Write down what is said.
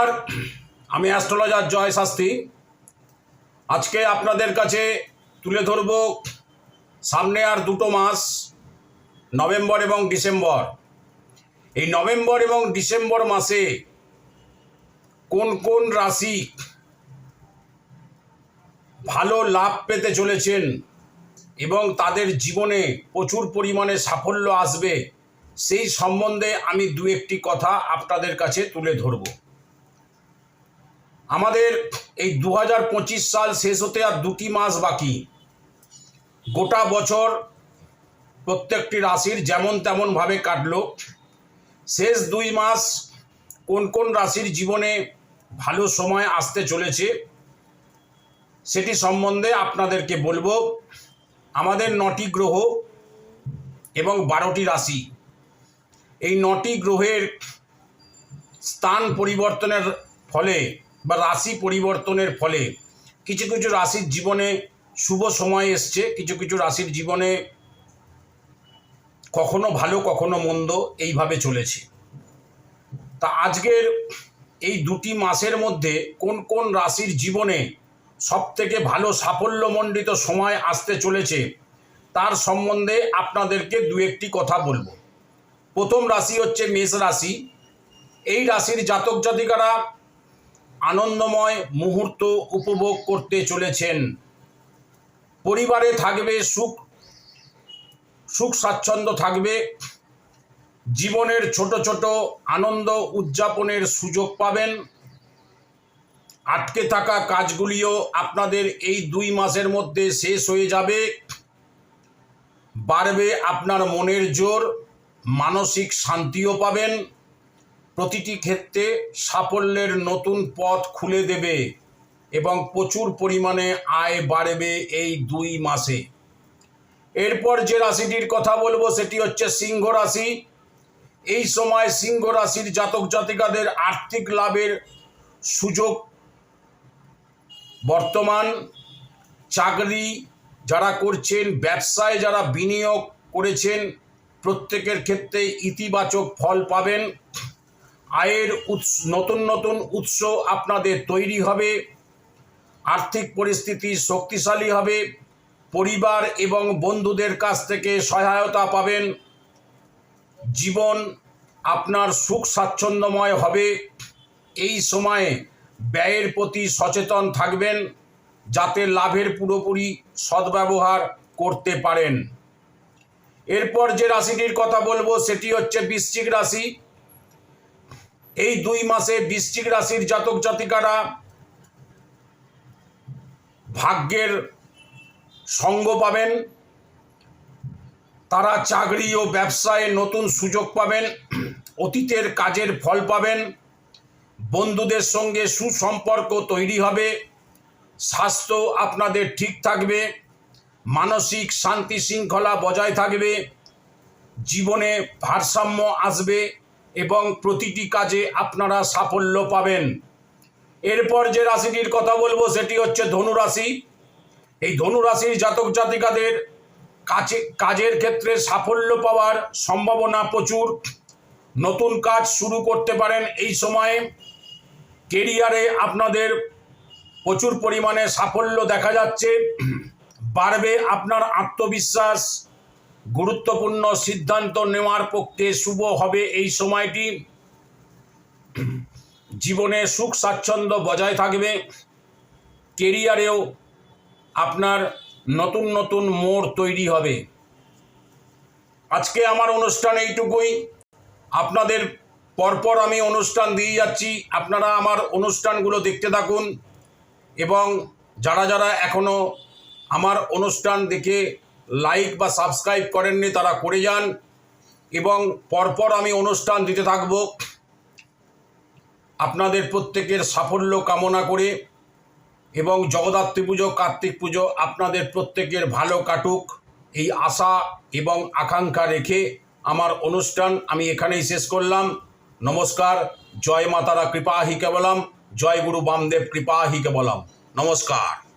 নমস্কার। আমি অ্যাস্ট্রোলজার জয় শাস্ত্রী। আজকে আপনাদের কাছে তুলে ধরব সামনে আর দুটো মাস, নভেম্বর এবং ডিসেম্বর। এই নভেম্বর এবং ডিসেম্বর মাসে কোন কোন রাশি ভালো লাভ পেতে চলেছেন এবং তাদের জীবনে প্রচুর পরিমাণে সাফল্য আসবে, সেই সম্বন্ধে আমি দু একটি কথা আপনাদের কাছে তুলে ধরব। আমাদের এই দু হাজার পঁচিশ সাল শেষ হতে আর দুটি মাস বাকি। গোটা বছর প্রত্যেকটি রাশির যেমন তেমনভাবে কাটলো। শেষ দুই মাস কোন কোন রাশির জীবনে ভালো সময় আসতে চলেছে, সেটি সম্বন্ধে আপনাদেরকে বলব। আমাদের নটি গ্রহ এবং বারোটি রাশি। এই নটি গ্রহের স্থান পরিবর্তনের ফলে বা রাশি পরিবর্তনের ফলে কিছু কিছু রাশির জীবনে শুভ সময় এসছে, কিছু কিছু রাশির জীবনে কখনো ভালো, কখনো মন্দ এইভাবে চলেছে। তা আজকের এই দুটি মাসের মধ্যে কোন কোন রাশির জীবনে সব থেকে ভালো সাফল্যমণ্ডিত সময় আসতে চলেছে তার সম্বন্ধে আপনাদেরকে দু একটি কথা বলব। প্রথম রাশি হচ্ছে মেষ রাশি। এই রাশির জাতক জাতিকারা আনন্দময় মুহূর্ত উপভোগ করতে চলেছেন। পরিবারে থাকবে সুখ সুখ স্বাচ্ছন্দ্য থাকবে। জীবনের ছোট ছোট আনন্দ উদযাপনের সুযোগ পাবেন। আটকে থাকা কাজগুলিও আপনাদের এই দুই মাসের মধ্যে শেষ হয়ে যাবে। বাড়বে আপনার মনের জোর, মানসিক শান্তিও পাবেন। প্রতিটি ক্ষেত্রে সাফল্যের নতুন পথ খুলে দেবে এবং প্রচুর পরিমাণে আয় বাড়বে এই দুই মাসে। এরপর যে রাশিটির কথা বলব সেটি হচ্ছে সিংহ রাশি। এই সময় সিংহ রাশির জাতক জাতিকাদের আর্থিক লাভের সুযোগ বর্তমান। চাকরি যারা করছেন, ব্যবসায় যারা বিনিয়োগ করেছেন, প্রত্যেকের ক্ষেত্রে ইতিবাচক ফল পাবেন। আয়ের উৎস, নতুন নতুন উৎস আপনাদের তৈরি হবে, আর্থিক পরিস্থিতি শক্তিশালী হবে, পরিবার এবং বন্ধুদের কাছ থেকে সহায়তা পাবেন, জীবন আপনার সুখ স্বাচ্ছন্দ্যময় হবে, এই সময়ে ব্যয়ের প্রতি সচেতন থাকবেন, যাতে লাভের পুরোপুরি সদ্ব্যবহার করতে পারেন। এরপর যে রাশিটির কথা বলব, সেটি হচ্ছে বৃশ্চিক রাশি। এই দুই মাসে বৃশ্চিক রাশির জাতক জাতিকারা ভাগ্যের সঙ্গ পাবেন। তারা চাকরি ও ব্যবসায় নতুন সুযোগ পাবেন। অতীতের কাজের ফল পাবেন। বন্ধুদের সঙ্গে সুসম্পর্ক তৈরি হবে। স্বাস্থ্য আপনাদের ঠিক থাকবে। মানসিক শান্তি শৃঙ্খলা বজায় থাকবে। জীবনে ভারসাম্য আসবে। এবং প্রতিটি কাজে আপনারা সাফল্য পাবেন। এরপর যে রাশিটির কথা বলব, সেটি হচ্ছে ধনুরাশি এই ধনুরাশির জাতক জাতিকাদের কাছে, কাজের ক্ষেত্রে সাফল্য পাওয়ার সম্ভাবনা প্রচুর। নতুন কাজ শুরু করতে পারেন এই সময়ে। কেরিয়ারে আপনাদের প্রচুর পরিমাণে সাফল্য দেখা যাচ্ছে। বাড়বে আপনার আত্মবিশ্বাস। গুরুত্বপূর্ণ সিদ্ধান্ত নেওয়ার পক্ষে শুভ হবে এই সময়টি। জীবনে সুখ, স্বাচ্ছন্দ্য বজায় থাকবে। কেরিয়ারেও আপনার নতুন নতুন মোড় তৈরি হবে। আজকে আমার অনুষ্ঠান এইটুকুই। আপনাদের পরপর আমি অনুষ্ঠান দিয়ে যাচ্ছি। আপনারা আমার অনুষ্ঠানগুলো দেখতে থাকুন। এবং যারা যারা এখনও আমার অনুষ্ঠান দেখে লাইক বা সাবস্ক্রাইব করেননি তারা করে যান। এবং পরপর আমি অনুষ্ঠান দিতে থাকব। আপনাদের প্রত্যেকের সাফল্য কামনা করে এবং জগদ্ধাত্রী পুজো, কার্তিক পুজো আপনাদের প্রত্যেকের ভালো কাটুক। এই আশা এবং আকাঙ্ক্ষা রেখে আমার অনুষ্ঠান আমি এখানেই শেষ করলাম। নমস্কার, জয় মাতারা কৃপা হি কেবলম। জয় গুরু বামদেব কৃপা হি কেবলম। নমস্কার।